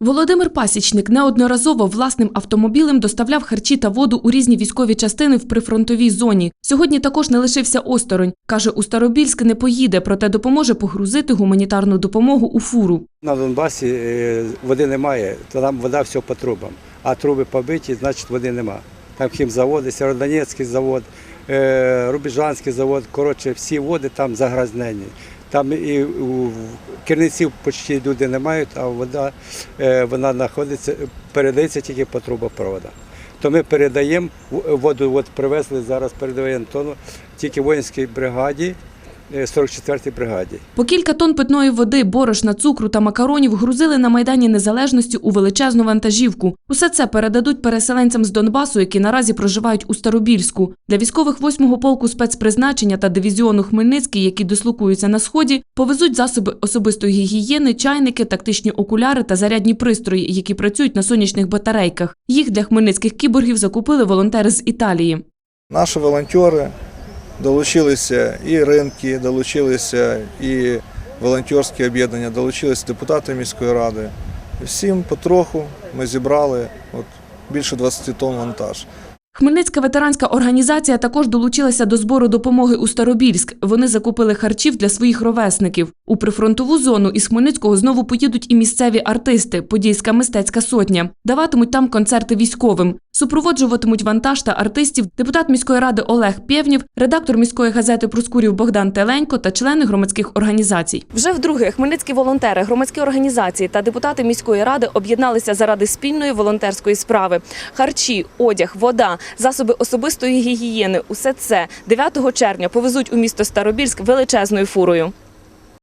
Володимир Пасічник неодноразово власним автомобілем доставляв харчі та воду у різні військові частини в прифронтовій зоні. Сьогодні також не лишився осторонь. Каже, у Старобільськ не поїде, проте допоможе погрузити гуманітарну допомогу у фуру. На Донбасі е, води немає, то там вода все по трубам. А труби побиті, значить води нема. Там хімзаводи, Сєродонецький завод, е, Рубіжанський завод, коротше, всі води там загрязнені. Там і у керниців почти люди не мають, а вода е, вона знаходиться, передається тільки по трубопроводах. То ми передаємо воду, от привезли зараз, передаємо тону тільки воїнській бригаді, 44-й бригаді. По кілька тонн питної води, борошна, цукру та макаронів грузили на Майдані Незалежності у величезну вантажівку. Усе це передадуть переселенцям з Донбасу, які наразі проживають у Старобільську. Для військових 8-го полку спецпризначення та дивізіону Хмельницький, які дислокуються на сході, повезуть засоби особистої гігієни, чайники, тактичні окуляри та зарядні пристрої, які працюють на сонячних батарейках. Їх для хмельницьких кіборгів закупили волонтери з Італії. Наші волонтери долучилися і ринки, долучилися і волонтерські об'єднання, долучилися депутати міської ради. Всім потроху ми зібрали от, більше 20 тонн вантаж. Хмельницька ветеранська організація також долучилася до збору допомоги у Старобільськ. Вони закупили харчів для своїх ровесників. У прифронтову зону із Хмельницького знову поїдуть і місцеві артисти Подільська мистецька сотня. Даватимуть там концерти військовим. Супроводжуватимуть вантаж та артистів депутат міської ради Олег Пєвнів, редактор міської газети Проскурів Богдан Теленько та члени громадських організацій. Вже вдруге хмельницькі волонтери, громадські організації та депутати міської ради об'єдналися заради спільної волонтерської справи. Харчі, одяг, вода, засоби особистої гігієни усе це 9 червня повезуть у місто Старобільськ величезною фурою.